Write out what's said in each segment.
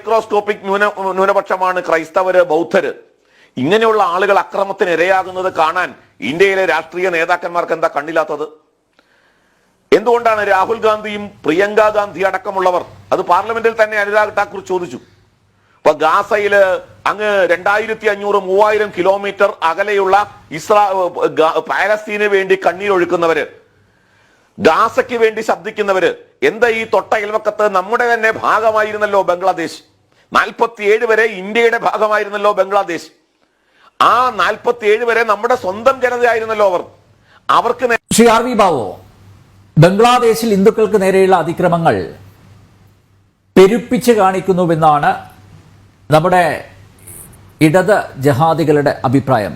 Microscopic ന്യൂന ന്യൂനപക്ഷമാണ് ക്രൈസ്തവര് ബൗദ്ധര്. ഇങ്ങനെയുള്ള ആളുകൾ അക്രമത്തിന് ഇരയാകുന്നത് കാണാൻ ഇന്ത്യയിലെ രാഷ്ട്രീയ നേതാക്കന്മാർക്ക് എന്താ കണ്ണില്ലാത്തത്? എന്തുകൊണ്ടാണ് രാഹുൽ ഗാന്ധിയും പ്രിയങ്ക ഗാന്ധി അടക്കമുള്ളവർ? അത് പാർലമെന്റിൽ തന്നെ അനുരാഗ് ഠാക്കൂർ ചോദിച്ചു. ഇപ്പൊ ഗാസയിൽ അങ്ങ് രണ്ടായിരത്തി അഞ്ഞൂറ് മൂവായിരം കിലോമീറ്റർ അകലെയുള്ള ഇസ്രാ പാലസ്തീന് വേണ്ടി കണ്ണീരൊഴുക്കുന്നവര് ഗാസയ്ക്ക് വേണ്ടി ശബ്ദിക്കുന്നവര് എന്താ ഈ തൊട്ട അയൽവക്കത്ത് നമ്മുടെ തന്നെ ഭാഗമായിരുന്നല്ലോ ബംഗ്ലാദേശ്? നാൽപ്പത്തിയേഴ് വരെ ഇന്ത്യയുടെ ഭാഗമായിരുന്നല്ലോ ബംഗ്ലാദേശ്. ആ നാൽപ്പത്തിയേഴ് വരെ നമ്മുടെ സ്വന്തം ജനതയായിരുന്നല്ലോ അവർ. അവർക്ക് ശ്രീ ആർ വി ബംഗ്ലാദേശിൽ ഹിന്ദുക്കൾക്ക് നേരെയുള്ള അതിക്രമങ്ങൾ പെരുപ്പിച്ച് കാണിക്കുന്നുവെന്നാണ് നമ്മുടെ ഇടത് ജഹാദികളുടെ അഭിപ്രായം.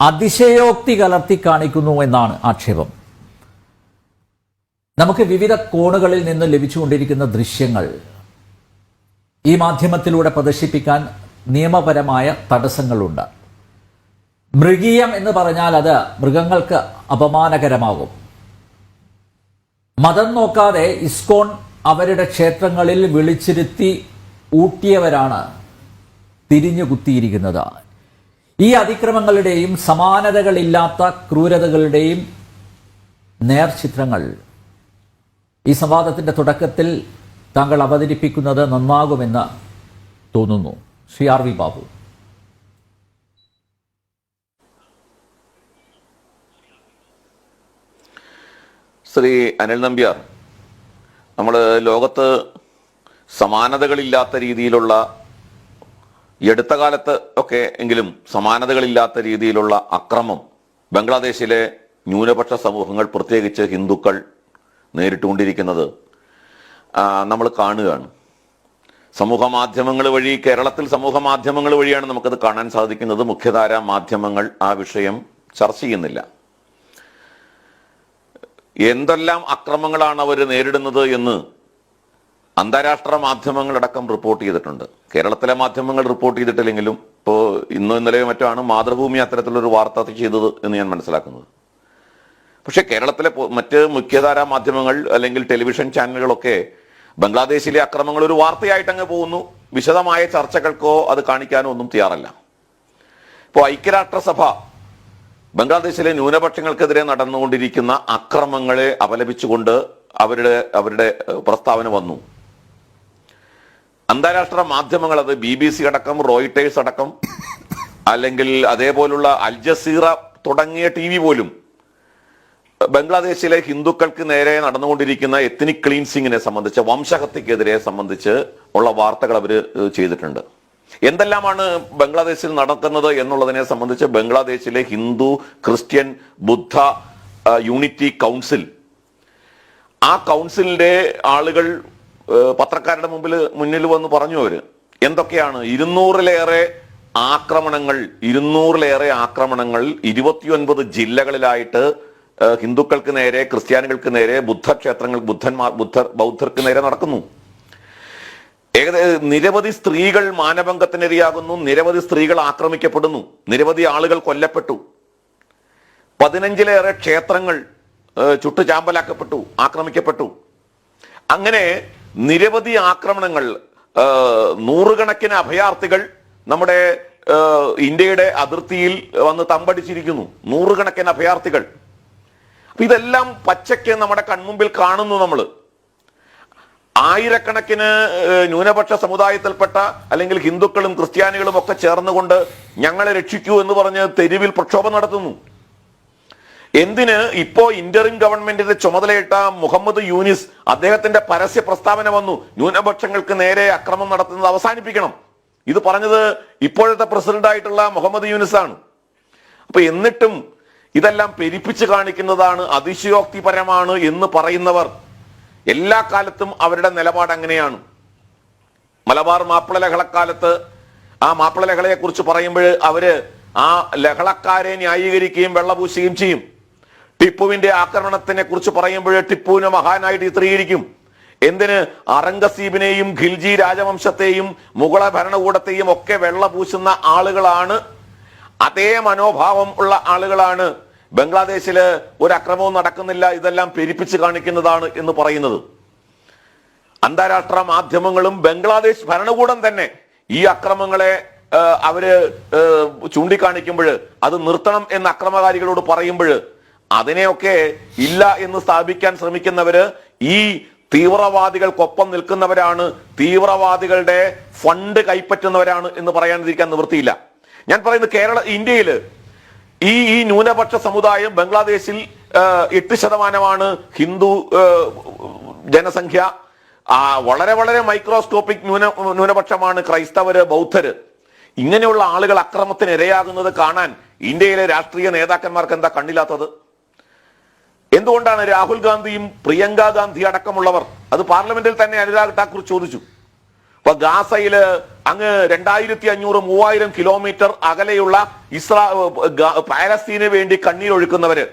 അതിശയോക്തി കലർത്തി കാണിക്കുന്നു എന്നാണ് ആക്ഷേപം. നമുക്ക് വിവിധ കോണുകളിൽ നിന്ന് ലഭിച്ചുകൊണ്ടിരിക്കുന്ന ദൃശ്യങ്ങൾ ഈ മാധ്യമത്തിലൂടെ പ്രദർശിപ്പിക്കാൻ നിയമപരമായ തടസ്സങ്ങളുണ്ട്. മൃഗീയം എന്ന് പറഞ്ഞാൽ അത് മൃഗങ്ങൾക്ക് അപമാനകരമാകും. മതം നോക്കാതെ ഇസ്കോൺ അവരുടെ ക്ഷേത്രങ്ങളിൽ വിളിച്ചിരുത്തി ഊട്ടിയവരാണ് തിരിഞ്ഞു കുത്തിയിരിക്കുന്നത് ഈ അതിക്രമങ്ങളുടെയും സമാനതകളില്ലാത്ത ക്രൂരതകളുടെയും നേർചിത്രങ്ങൾ ഈ സംവാദത്തിന്റെ തുടക്കത്തിൽ താങ്കൾ അവതരിപ്പിക്കുന്നത് നന്നാകുമെന്ന് തോന്നുന്നു. Shri R V Babu. Shri Anil Nambiar നമ്മൾ ലോകത്ത് സമാനതകളില്ലാത്ത രീതിയിലുള്ള ഈ അടുത്ത കാലത്ത് ഒക്കെ എങ്കിലും സമാനതകളില്ലാത്ത രീതിയിലുള്ള അക്രമം ബംഗ്ലാദേശിലെ ന്യൂനപക്ഷ സമൂഹങ്ങൾ പ്രത്യേകിച്ച് ഹിന്ദുക്കൾ നേരിട്ടുകൊണ്ടിരിക്കുന്നത് നമ്മൾ കാണുകയാണ്. സമൂഹ മാധ്യമങ്ങൾ വഴി കേരളത്തിൽ സമൂഹ മാധ്യമങ്ങൾ വഴിയാണ് നമുക്കത് കാണാൻ സാധിക്കുന്നത്. മുഖ്യധാര മാധ്യമങ്ങൾ ആ വിഷയം ചർച്ച ചെയ്യുന്നില്ല. എന്തെല്ലാം അക്രമങ്ങളാണ് അവർ നേരിടുന്നത് എന്ന് അന്താരാഷ്ട്ര മാധ്യമങ്ങളടക്കം റിപ്പോർട്ട് ചെയ്തിട്ടുണ്ട്. കേരളത്തിലെ മാധ്യമങ്ങൾ റിപ്പോർട്ട് ചെയ്തിട്ടില്ലെങ്കിലും ഇപ്പോൾ ഇന്നോ ഇന്നലെയോ മറ്റോ ആണ് മാതൃഭൂമി അത്തരത്തിലൊരു വാർത്ത ചെയ്തത് എന്ന് ഞാൻ മനസ്സിലാക്കുന്നത്. പക്ഷേ കേരളത്തിലെ മറ്റ് മുഖ്യധാരാ മാധ്യമങ്ങൾ അല്ലെങ്കിൽ ടെലിവിഷൻ ചാനലുകളൊക്കെ ബംഗ്ലാദേശിലെ അക്രമങ്ങൾ ഒരു വാർത്തയായിട്ട് അങ്ങ് പോകുന്നു. വിശദമായ ചർച്ചകൾക്കോ അത് കാണിക്കാനോ ഒന്നും തയ്യാറല്ല. ഇപ്പോൾ ഐക്യരാഷ്ട്രസഭ ബംഗ്ലാദേശിലെ ന്യൂനപക്ഷങ്ങൾക്കെതിരെ നടന്നുകൊണ്ടിരിക്കുന്ന അക്രമങ്ങളെ അപലപിച്ചുകൊണ്ട് അവരുടെ അവരുടെ പ്രസ്താവന വന്നു. അന്താരാഷ്ട്ര മാധ്യമങ്ങൾ അത് ബി ബി സി അടക്കം റോയിട്ടേഴ്സ് അടക്കം അല്ലെങ്കിൽ അതേപോലുള്ള അൽ ജസീറ തുടങ്ങിയ ടി വി പോലും ബംഗ്ലാദേശിലെ ഹിന്ദുക്കൾക്ക് നേരെ നടന്നുകൊണ്ടിരിക്കുന്ന എത്നിക് ക്ലീൻസിങ്ങിനെ സംബന്ധിച്ച് വംശഹത്യക്കെതിരെ സംബന്ധിച്ച് ഉള്ള വാർത്തകൾ അവർ ചെയ്തിട്ടുണ്ട്. എന്തെല്ലാമാണ് ബംഗ്ലാദേശിൽ നടക്കുന്നത് എന്നുള്ളതിനെ സംബന്ധിച്ച് ബംഗ്ലാദേശിലെ Hindu Christian Buddha unity council ആ കൗൺസിലിന്റെ ആളുകൾ പത്രക്കാരുടെ മുമ്പിൽ മുന്നിൽ വന്ന് പറഞ്ഞു അവർ. എന്തൊക്കെയാണ്? ഇരുന്നൂറിലേറെ ആക്രമണങ്ങൾ ഇരുന്നൂറിലേറെ ആക്രമണങ്ങൾ ഇരുപത്തിയൊൻപത് ജില്ലകളിലായിട്ട് ഹിന്ദുക്കൾക്ക് നേരെ ക്രിസ്ത്യാനികൾക്ക് നേരെ ബുദ്ധക്ഷേത്രങ്ങൾ ബുദ്ധന്മാർ ബുദ്ധർ ബൗദ്ധർക്ക് നേരെ നടക്കുന്നു. ഏകദേശം നിരവധി സ്ത്രീകൾ മാനഭംഗത്തിനിരയാകുന്നു നിരവധി സ്ത്രീകൾ ആക്രമിക്കപ്പെടുന്നു നിരവധി ആളുകൾ കൊല്ലപ്പെട്ടു. പതിനഞ്ചിലേറെ ക്ഷേത്രങ്ങൾ ചുട്ടുചാമ്പലാക്കപ്പെട്ടു ആക്രമിക്കപ്പെട്ടു. അങ്ങനെ നിരവധി ആക്രമണങ്ങൾ നൂറുകണക്കിന് അഭയാർത്ഥികൾ നമ്മുടെ ഇന്ത്യയുടെ അതിർത്തിയിൽ വന്ന് തമ്പടിച്ചിരിക്കുന്നു നൂറുകണക്കിന് അഭയാർത്ഥികൾ. അപ്പൊ ഇതെല്ലാം പച്ചയ്ക്ക് നമ്മുടെ കൺമുമ്പിൽ കാണുന്നു നമ്മൾ ആയിരക്കണക്കിന് ന്യൂനപക്ഷ സമുദായത്തിൽപ്പെട്ട അല്ലെങ്കിൽ ഹിന്ദുക്കളും ക്രിസ്ത്യാനികളും ഒക്കെ ചേർന്നുകൊണ്ട് ഞങ്ങളെ രക്ഷിക്കൂ എന്ന് പറഞ്ഞ് തെരുവിൽ പ്രക്ഷോഭം നടത്തുന്നു. എന്തിന് ഇപ്പോ ഇന്ററിം ഗവൺമെന്റിന്റെ ചുമതലയിട്ട മുഹമ്മദ് യൂനിസ് അദ്ദേഹത്തിന്റെ പരസ്യ പ്രസ്താവന വന്നു. ന്യൂനപക്ഷങ്ങൾക്ക് നേരെ അക്രമം നടത്തുന്നത് അവസാനിപ്പിക്കണം. ഇത് പറഞ്ഞത് ഇപ്പോഴത്തെ പ്രസിഡന്റ് ആയിട്ടുള്ള മുഹമ്മദ് യൂനിസ് ആണ് അപ്പൊ എന്നിട്ടും ഇതെല്ലാം പെരിപ്പിച്ച് കാണിക്കുന്നതാണ് അതിശയോക്തിപരമാണ് എന്ന് പറയുന്നവർ എല്ലാ കാലത്തും അവരുടെ നിലപാട് അങ്ങനെയാണ്. മലബാർ മാപ്പിള ലഹളക്കാലത്ത് ആ മാപ്പിള ലഹളയെ കുറിച്ച് പറയുമ്പോൾ അവർ ആ ലഹളക്കാരെ ന്യായീകരിക്കുകയും വെള്ളപൂശുകയും ചെയ്യും. ടിപ്പുവിന്റെ ആക്രമണത്തിനെ കുറിച്ച് പറയുമ്പോൾ ടിപ്പുവിനെ മഹാനായിട്ട് ചിത്രീകരിക്കും. എന്തിന്? അറംഗസീബിനെയും ഖിൽജി രാജവംശത്തെയും മുഗള ഭരണകൂടത്തെയും ഒക്കെ വെള്ള പൂശുന്ന ആളുകളാണ്. അതേ മനോഭാവം ഉള്ള ആളുകളാണ്. ബംഗ്ലാദേശിൽ ഒരു അക്രമവും നടക്കുന്നില്ല ഇതെല്ലാം പെരിപ്പിച്ച് കാണിക്കുന്നതാണ് എന്ന് പറയുന്നത്. അന്താരാഷ്ട്ര മാധ്യമങ്ങളും ബംഗ്ലാദേശ് ഭരണകൂടം തന്നെ ഈ അക്രമങ്ങളെ അവർ ചൂണ്ടിക്കാണിക്കുമ്പോൾ അത് നിർത്തണം എന്ന് അക്രമകാരികളോട് പറയുമ്പോൾ അതിനെയൊക്കെ ഇല്ല എന്ന് സ്ഥാപിക്കാൻ ശ്രമിക്കുന്നവര് ഈ തീവ്രവാദികൾക്കൊപ്പം നിൽക്കുന്നവരാണ്. തീവ്രവാദികളുടെ ഫണ്ട് കൈപ്പറ്റുന്നവരാണ് എന്ന് പറയാതിരിക്കാൻ നിവൃത്തിയില്ല. ഞാൻ പറയുന്നത് കേരള ഇന്ത്യയിൽ ഈ ഈ ന്യൂനപക്ഷ സമുദായം ബംഗ്ലാദേശിൽ എട്ട് ശതമാനമാണ് ഹിന്ദു ജനസംഖ്യ. ആ, വളരെ വളരെ മൈക്രോസ്കോപ്പിക് ന്യൂന ന്യൂനപക്ഷമാണ് ക്രൈസ്തവര് ബൗദ്ധര്. ഇങ്ങനെയുള്ള ആളുകൾ അക്രമത്തിന് ഇരയാകുന്നത് കാണാൻ ഇന്ത്യയിലെ രാഷ്ട്രീയ നേതാക്കന്മാർക്ക് എന്താ കണ്ണില്ലാത്തത്? എന്തുകൊണ്ടാണ് രാഹുൽ ഗാന്ധിയും പ്രിയങ്ക ഗാന്ധി അടക്കമുള്ളവർ അത് പാർലമെന്റിൽ തന്നെ അനുരാഗ് താക്കൂർ ചോദിച്ചു. അപ്പൊ ഗാസയിൽ അങ്ങ് രണ്ടായിരത്തി അഞ്ഞൂറ് മൂവായിരം കിലോമീറ്റർ അകലെയുള്ള ഇസ്രാ പാലസ്തീന് വേണ്ടി കണ്ണീരൊഴുക്കുന്നവര്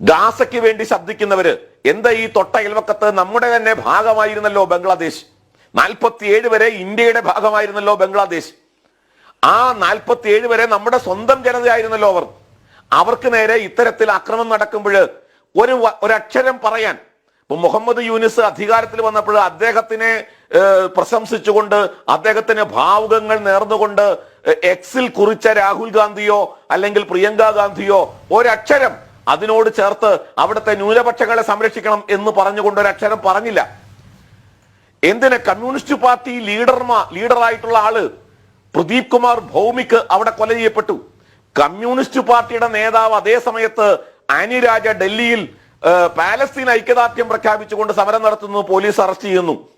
ഗാസയ്ക്ക് വേണ്ടി ശബ്ദിക്കുന്നവര് എന്താ ഈ തൊട്ട അയൽവക്കത്ത് നമ്മുടെ തന്നെ ഭാഗമായിരുന്നല്ലോ ബംഗ്ലാദേശ്? നാൽപ്പത്തിയേഴ് വരെ ഇന്ത്യയുടെ ഭാഗമായിരുന്നല്ലോ ബംഗ്ലാദേശ്. ആ നാൽപ്പത്തിയേഴ് വരെ നമ്മുടെ സ്വന്തം ജനതയായിരുന്നല്ലോ അവർ. അവർക്ക് നേരെ ഇത്തരത്തിൽ ആക്രമണം നടക്കുമ്പോൾ ഒരു ഒരക്ഷരം പറയാൻ മുഹമ്മദ് യൂനിസ് അധികാരത്തിൽ വന്നപ്പോൾ അദ്ദേഹത്തിനെ പ്രശംസിച്ചുകൊണ്ട് അദ്ദേഹത്തിന് ഭാവുകങ്ങൾ നേർന്നുകൊണ്ട് എക്സിൽ കുറിച്ച രാഹുൽ ഗാന്ധിയോ അല്ലെങ്കിൽ പ്രിയങ്ക ഗാന്ധിയോ ഒരക്ഷരം അതിനോട് ചേർത്ത് അവിടുത്തെ ന്യൂനപക്ഷങ്ങളെ സംരക്ഷിക്കണം എന്ന് പറഞ്ഞുകൊണ്ട് ഒരക്ഷരം പറഞ്ഞില്ല. എന്തിന് കമ്മ്യൂണിസ്റ്റ് പാർട്ടി ലീഡർമാ ലീഡറായിട്ടുള്ള ആൾ പ്രദീപ് കുമാർ ഭൗമിക്ക് അവിടെ കൊല ചെയ്യപ്പെട്ടു. കമ്മ്യൂണിസ്റ്റ് പാർട്ടിയുടെ നേതാവ് അതേ സമയത്ത് ആനി രാജ ഡൽഹിയിൽ പാലസ്തീൻ ഐക്യദാർഢ്യം പ്രഖ്യാപിച്ചുകൊണ്ട് സമരം നടത്തുന്നു പോലീസ് അറസ്റ്റ് ചെയ്യുന്നു.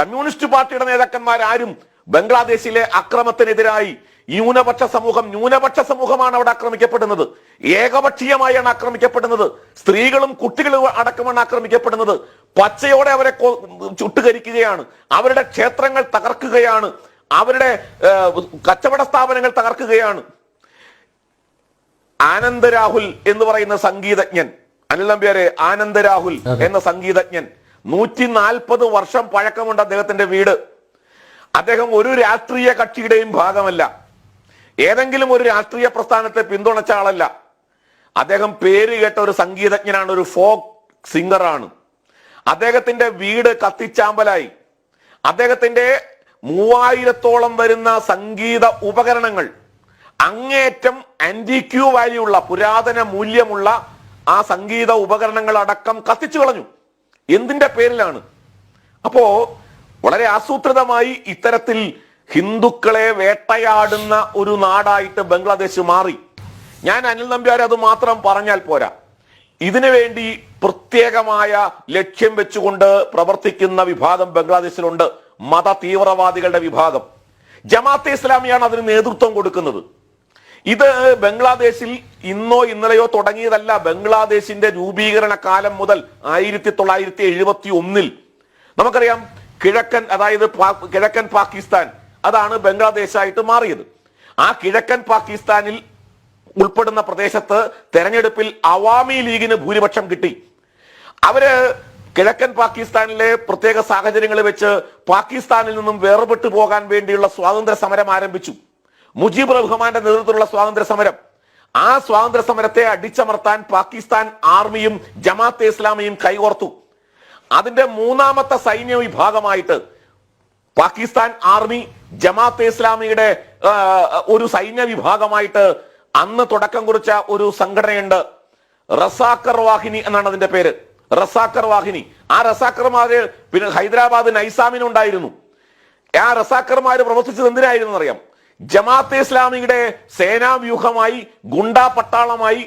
കമ്മ്യൂണിസ്റ്റ് പാർട്ടിയുടെ നേതാക്കന്മാർ ആരും ബംഗ്ലാദേശിലെ അക്രമത്തിനെതിരായി ന്യൂനപക്ഷ സമൂഹം ന്യൂനപക്ഷ സമൂഹമാണ് അവിടെ ആക്രമിക്കപ്പെടുന്നത്. ഏകപക്ഷീയമായാണ് ആക്രമിക്കപ്പെടുന്നത്. സ്ത്രീകളും കുട്ടികളും അടക്കമാണ് ആക്രമിക്കപ്പെടുന്നത്. പച്ചയോടെ അവരെ ചുട്ടുകരിക്കുകയാണ്. അവരുടെ ക്ഷേത്രങ്ങൾ തകർക്കുകയാണ്. അവരുടെ കച്ചവട സ്ഥാപനങ്ങൾ തകർക്കുകയാണ്. ആനന്ദ രാഹുൽ എന്ന് പറയുന്ന സംഗീതജ്ഞൻ അനിൽ നമ്പ്യാരെ ആനന്ദ രാഹുൽ എന്ന സംഗീതജ്ഞൻ. നൂറ്റി നാൽപ്പത് വർഷം പഴക്കമുണ്ട് അദ്ദേഹത്തിന്റെ വീട്. അദ്ദേഹം ഒരു രാഷ്ട്രീയ കക്ഷിയുടെയും ഭാഗമല്ല. ഏതെങ്കിലും ഒരു രാഷ്ട്രീയ പ്രസ്ഥാനത്തെ പിന്തുണച്ച ആളല്ല. അദ്ദേഹം പേര് കേട്ട ഒരു സംഗീതജ്ഞനാണ് ഒരു ഫോക്ക് സിംഗറാണ്. അദ്ദേഹത്തിന്റെ വീട് കത്തിച്ചാമ്പലായി. അദ്ദേഹത്തിന്റെ മൂവായിരത്തോളം വരുന്ന സംഗീത ഉപകരണങ്ങൾ അങ്ങേറ്റം ആന്റിക്യൂ വാല്യൂ ഉള്ള പുരാതന മൂല്യമുള്ള ആ സംഗീത ഉപകരണങ്ങൾ അടക്കം കത്തിച്ചു കളഞ്ഞു. എന്തിന്റെ പേരിലാണ്? അപ്പോ വളരെ ആസൂത്രിതമായി ഇത്തരത്തിൽ ഹിന്ദുക്കളെ വേട്ടയാടുന്ന ഒരു നാടായിട്ട് ബംഗ്ലാദേശ് മാറി. ഞാൻ അനിൽ നമ്പ്യാർ അത് മാത്രം പറഞ്ഞാൽ പോരാ. ഇതിനു വേണ്ടി പ്രത്യേകമായ ലക്ഷ്യം വെച്ചുകൊണ്ട് പ്രവർത്തിക്കുന്ന വിഭാഗം ബംഗ്ലാദേശിലുണ്ട്. മത തീവ്രവാദികളുടെ വിഭാഗം. ജമാഅത്തെ ഇസ്ലാമിയാണ് അതിന് നേതൃത്വം കൊടുക്കുന്നത്. ഇത് ബംഗ്ലാദേശിൽ ഇന്നോ ഇന്നലെയോ തുടങ്ങിയതല്ല. ബംഗ്ലാദേശിന്റെ രൂപീകരണ കാലം മുതൽ ആയിരത്തി തൊള്ളായിരത്തി എഴുപത്തി ഒന്നിൽ. നമുക്കറിയാം കിഴക്കൻ അതായത് കിഴക്കൻ പാകിസ്ഥാൻ അതാണ് ബംഗ്ലാദേശായിട്ട് മാറിയത്. ആ കിഴക്കൻ പാകിസ്ഥാനിൽ ഉൾപ്പെടുന്ന പ്രദേശത്ത് തെരഞ്ഞെടുപ്പിൽ അവാമി ലീഗിന് ഭൂരിപക്ഷം കിട്ടി. അവർ കിഴക്കൻ പാകിസ്ഥാനിലെ പ്രത്യേക സാഹചര്യങ്ങൾ വെച്ച് പാകിസ്ഥാനിൽ നിന്നും വേർപെട്ടു പോകാൻ വേണ്ടിയുള്ള സ്വാതന്ത്ര്യ സമരം ആരംഭിച്ചു. മുജീബ് റഹ്മാന്റെ നേതൃത്വത്തിലുള്ള സ്വാതന്ത്ര്യ സമരം. ആ സ്വാതന്ത്ര്യ സമരത്തെ അടിച്ചമർത്താൻ പാകിസ്ഥാൻ ആർമിയും ജമാഅത്തെ ഇസ്ലാമിയും കൈകോർത്തു. അതിന്റെ മൂന്നാമത്തെ സൈന്യ വിഭാഗമായിട്ട് പാകിസ്ഥാൻ ആർമി ജമാഅത്തെ ഇസ്ലാമിയുടെ ഒരു സൈന്യ വിഭാഗമായിട്ട് അന്ന് തുടക്കം കുറിച്ച ഒരു സംഘടനയുണ്ട്. റസാക്കർ വാഹിനി എന്നാണ് അതിന്റെ പേര്. റസാക്കർ വാഹിനി. ആ റസാക്കർമാര് പിന്നെ ഹൈദരാബാദ് നൈസാമിനുണ്ടായിരുന്നു. ആ റസാക്കർമാര് പ്രവർത്തിച്ചത് എന്തിനായിരുന്നു അറിയാം ജമാഅത്തെ ഇസ്ലാമിയുടെ സേനാവ്യൂഹമായി ഗുണ്ടാ പട്ടാളമായി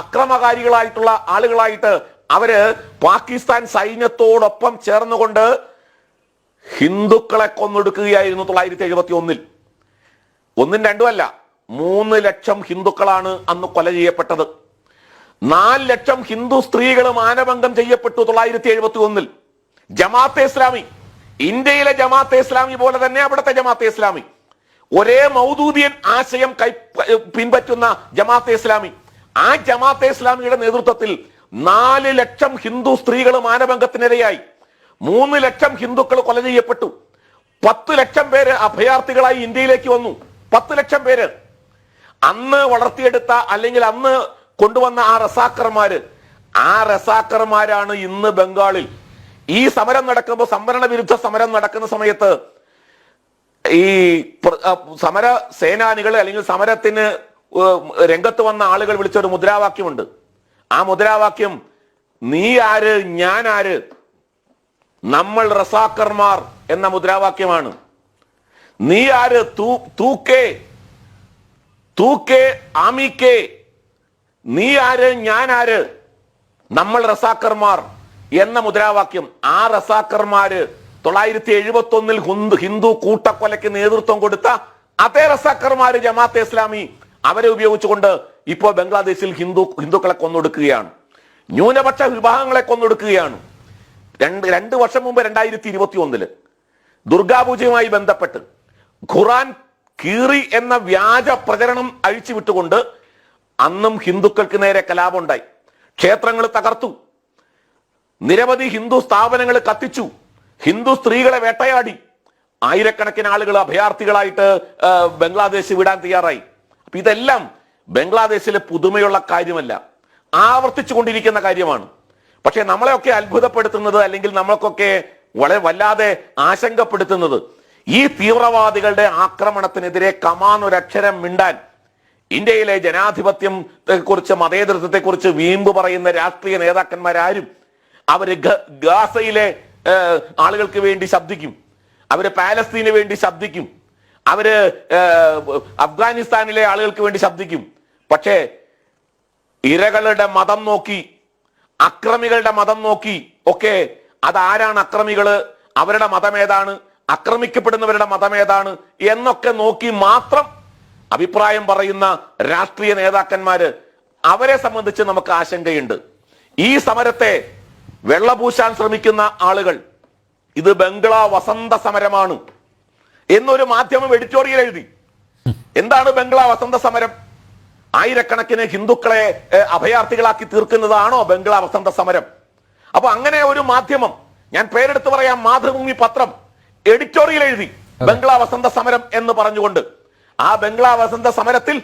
അക്രമകാരികളായിട്ടുള്ള ആളുകളായിട്ട് അവർ പാകിസ്ഥാൻ സൈന്യത്തോടൊപ്പം ചേർന്നുകൊണ്ട് ഹിന്ദുക്കളെ കൊന്നൊടുക്കുകയായിരുന്നു തൊള്ളായിരത്തി എഴുപത്തി ഒന്നിൽ ഒന്നും രണ്ടുമല്ല മൂന്ന് ലക്ഷം ഹിന്ദുക്കളാണ് അന്ന് കൊല ചെയ്യപ്പെട്ടത്. നാല് ലക്ഷം ഹിന്ദു സ്ത്രീകൾ മാനഭംഗം ചെയ്യപ്പെട്ടു തൊള്ളായിരത്തി എഴുപത്തി ഒന്നിൽ ജമാഅത്തെ ഇസ്ലാമി ഇന്ത്യയിലെ ജമാഅത്തെ ഇസ്ലാമി പോലെ തന്നെ അവിടുത്തെ ജമാഅത്തെ ഇസ്ലാമി. ഒരേ മൗദൂദിയൻ ആശയം കൈ പിൻപറ്റുന്ന ജമാഅത്തെ ഇസ്ലാമി. ആ ജമാഅത്തെ ഇസ്ലാമിയുടെ നേതൃത്വത്തിൽ നാല് ലക്ഷം ഹിന്ദു സ്ത്രീകൾ മാനഭംഗത്തിനിരയായി. മൂന്ന് ലക്ഷം ഹിന്ദുക്കൾ കൊല ചെയ്യപ്പെട്ടു. പത്ത് ലക്ഷം പേര് അഭയാർത്ഥികളായി ഇന്ത്യയിലേക്ക് വന്നു. പത്ത് ലക്ഷം പേര്. അന്ന് വളർത്തിയെടുത്ത അല്ലെങ്കിൽ അന്ന് കൊണ്ടുവന്ന ആ റസാക്കർമാര് ആ റസാക്കർമാരാണ് ഇന്ന് ബംഗാളിൽ. ഈ സമരം നടക്കുമ്പോൾ സംവരണ വിരുദ്ധ സമരം നടക്കുന്ന സമയത്ത് ഈ സമര സേനാനികൾ അല്ലെങ്കിൽ സമരത്തിന് രംഗത്ത് വന്ന ആളുകൾ വിളിച്ച ഒരു മുദ്രാവാക്യമുണ്ട്. ആ മുദ്രാവാക്യം നീ ആര് ഞാൻ ആര്? നമ്മൾ റസാക്കർമാർ എന്ന മുദ്രാവാക്യമാണ്. നീ ആര്? തൂക്കേ തൂക്കേ ആമിക്കേ. നീ ആര് ഞാൻ ആര്? നമ്മൾ റസാക്കർമാർ എന്ന മുദ്രാവാക്യം. ആ റസാക്കർമാര് തൊള്ളായിരത്തി എഴുപത്തി ഒന്നിൽ ഹിന്ദു ഹിന്ദു കൂട്ടക്കൊലയ്ക്ക് നേതൃത്വം കൊടുത്ത അതേ റസാക്കർമാര് ജമാഅത്തെ ഇസ്ലാമി അവരെ ഉപയോഗിച്ചുകൊണ്ട് ഇപ്പോൾ ബംഗ്ലാദേശിൽ ഹിന്ദു ഹിന്ദുക്കളെ കൊന്നൊടുക്കുകയാണ്. ന്യൂനപക്ഷ വിഭാഗങ്ങളെ കൊന്നൊടുക്കുകയാണ്. രണ്ട് രണ്ട് വർഷം മുമ്പ് രണ്ടായിരത്തി ഇരുപത്തി ഒന്നിൽ ദുർഗാപൂജയുമായി ബന്ധപ്പെട്ട് ഖുറാൻ കീറി എന്ന വ്യാജ പ്രചരണം അഴിച്ചുവിട്ടുകൊണ്ട് അന്നും ഹിന്ദുക്കൾക്ക് നേരെ കലാപമുണ്ടായി. ക്ഷേത്രങ്ങൾ തകർത്തു. നിരവധി ഹിന്ദു സ്ഥാപനങ്ങൾ കത്തിച്ചു. ഹിന്ദു സ്ത്രീകളെ വേട്ടയാടി. ആയിരക്കണക്കിന് ആളുകൾ അഭയാർത്ഥികളായിട്ട് ബംഗ്ലാദേശ് വിടാൻ തയ്യാറായി. അപ്പൊ ഇതെല്ലാം ബംഗ്ലാദേശിലെ പുതുമയുള്ള കാര്യമല്ല. ആവർത്തിച്ചു കൊണ്ടിരിക്കുന്ന കാര്യമാണ്. പക്ഷെ നമ്മളെയൊക്കെ അത്ഭുതപ്പെടുത്തുന്നത് അല്ലെങ്കിൽ നമ്മൾക്കൊക്കെ വളരെ വല്ലാതെ ആശങ്കപ്പെടുത്തുന്നത് ഈ തീവ്രവാദികളുടെ ആക്രമണത്തിനെതിരെ കമാൻ ഒരു അക്ഷരം മിണ്ടാൻ ഇന്ത്യയിലെ ജനാധിപത്യം കുറിച്ച് മതേതൃത്വത്തെ കുറിച്ച് വീമ്പ് പറയുന്ന രാഷ്ട്രീയ നേതാക്കന്മാരാരും അവർ ഗാസയിലെ ആളുകൾക്ക് വേണ്ടി ശബ്ദിക്കും. അവർ പാലസ്തീന് വേണ്ടി ശബ്ദിക്കും. അവർ അഫ്ഗാനിസ്ഥാനിലെ ആളുകൾക്ക് വേണ്ടി ശബ്ദിക്കും. പക്ഷേ ഇരകളുടെ മതം നോക്കി അക്രമികളുടെ മതം നോക്കി ഒക്കെ അതാരാണ് അക്രമികൾ? അവരുടെ മതം ഏതാണ് ആക്രമിക്കപ്പെടുന്നവരുടെ മതം ഏതാണ് എന്നൊക്കെ നോക്കി മാത്രം അഭിപ്രായം പറയുന്ന രാഷ്ട്രീയ നേതാക്കന്മാര് അവരെ സംബന്ധിച്ച് നമുക്ക് ആശങ്കയുണ്ട്. ഈ സമരത്തെ വെള്ളപൂശാൻ ശ്രമിക്കുന്ന ആളുകൾ ഇത് ബംഗ്ലാ വസന്ത സമരമാണ് എന്നൊരു മാധ്യമം എഡിറ്റോറിയൽ എഴുതി. എന്താണ് ബംഗ്ലാ വസന്ത സമരം? ആയിരക്കണക്കിന് ഹിന്ദുക്കളെ അഭയാർത്ഥികളാക്കി തീർക്കുന്നതാണോ ബംഗ്ലാ വസന്ത സമരം? അപ്പൊ അങ്ങനെ ഒരു മാധ്യമം ഞാൻ പേരെടുത്ത് പറയാം മാതൃഭൂമി പത്രം എഡിറ്റോറിയൽ എഴുതി ബംഗ്ലാ വസന്ത സമരം എന്ന് പറഞ്ഞുകൊണ്ട്. ആ ബംഗ്ലാ വസന്ത സമരത്തിൽ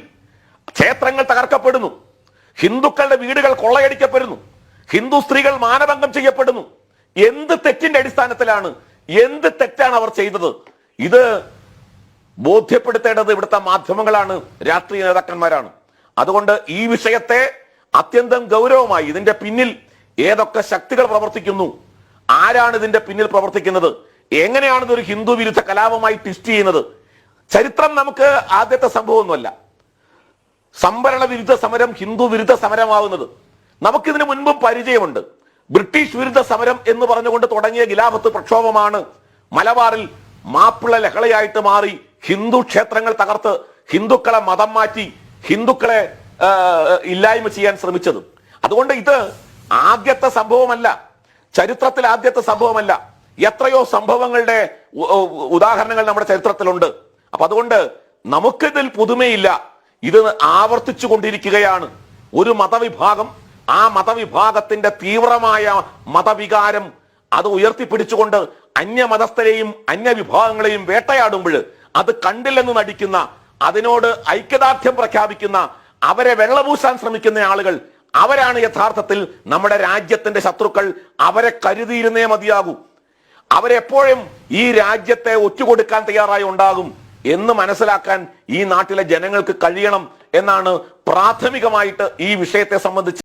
ക്ഷേത്രങ്ങൾ തകർക്കപ്പെടുന്നു. ഹിന്ദുക്കളുടെ വീടുകൾ കൊള്ളയടിക്കപ്പെടുന്നു. ഹിന്ദു സ്ത്രീകൾ മാനഭംഗം ചെയ്യപ്പെടുന്നു. എന്ത് തെറ്റിന്റെ അടിസ്ഥാനത്തിലാണ് എന്ത് തെറ്റാണ് അവർ ചെയ്തത്? ഇത് ബോധ്യപ്പെടുത്തേണ്ടത് ഇവിടുത്തെ മാധ്യമങ്ങളാണ് രാഷ്ട്രീയ നേതാക്കന്മാരാണ്. അതുകൊണ്ട് ഈ വിഷയത്തെ അത്യന്തം ഗൗരവമായി ഇതിന്റെ പിന്നിൽ ഏതൊക്കെ ശക്തികൾ പ്രവർത്തിക്കുന്നു ആരാണ് ഇതിന്റെ പിന്നിൽ പ്രവർത്തിക്കുന്നത് എങ്ങനെയാണ് ഇതൊരു ഹിന്ദു വിരുദ്ധ കലാപമായി ട്വിസ്റ്റ് ചെയ്യുന്നത് ചരിത്രം നമുക്ക് ആദ്യത്തെ സംഭവമൊന്നുമല്ല. സംവരണ വിരുദ്ധ സമരം ഹിന്ദു വിരുദ്ധ സമരമാവുന്നത്. നമുക്കിതിനു മുൻപും പരിചയമുണ്ട്. ബ്രിട്ടീഷ് വിരുദ്ധ സമരം എന്ന് പറഞ്ഞുകൊണ്ട് തുടങ്ങിയ ഗിലാഫത്ത് പ്രക്ഷോഭമാണ് മലബാറിൽ മാപ്പിള ലഹളയായിട്ട് മാറി ഹിന്ദു ക്ഷേത്രങ്ങൾ തകർത്ത് ഹിന്ദുക്കളെ മതം മാറ്റി ഹിന്ദുക്കളെ ഇല്ലായ്മ ചെയ്യാൻ ശ്രമിച്ചത്. അതുകൊണ്ട് ഇത് ആദ്യത്തെ സംഭവമല്ല ചരിത്രത്തിൽ ആദ്യത്തെ സംഭവമല്ല. എത്രയോ സംഭവങ്ങളുടെ ഉദാഹരണങ്ങൾ നമ്മുടെ ചരിത്രത്തിലുണ്ട്. അപ്പൊ അതുകൊണ്ട് നമുക്കിതിൽ പുതുമയില്ല. ഇത് ആവർത്തിച്ചു കൊണ്ടിരിക്കുകയാണ് ഒരു മതവിഭാഗം ആ മതവിഭാഗത്തിന്റെ തീവ്രമായ മതവികാരം അത് ഉയർത്തിപ്പിടിച്ചുകൊണ്ട് അന്യമതസ്ഥരെയും അന്യവിഭാഗങ്ങളെയും വേട്ടയാടുമ്പോൾ അത് കണ്ടില്ലെന്ന് നടിക്കുന്ന അതിനോട് ഐക്യദാർഢ്യം പ്രഖ്യാപിക്കുന്ന അവരെ വെള്ളപൂശാൻ ശ്രമിക്കുന്ന ആളുകൾ അവരാണ് യഥാർത്ഥത്തിൽ നമ്മുടെ രാജ്യത്തിന്റെ ശത്രുക്കൾ. അവരെ കരുതിയിരുന്നേ മതിയാകൂ. അവരെപ്പോഴും ഈ രാജ്യത്തെ ഒറ്റുകൊടുക്കാൻ തയ്യാറായി ഉണ്ടാകും എന്ന് മനസ്സിലാക്കാൻ ഈ നാട്ടിലെ ജനങ്ങൾക്ക് കഴിയണം എന്നാണ് പ്രാഥമികമായിട്ട് ഈ വിഷയത്തെ സംബന്ധിച്ച്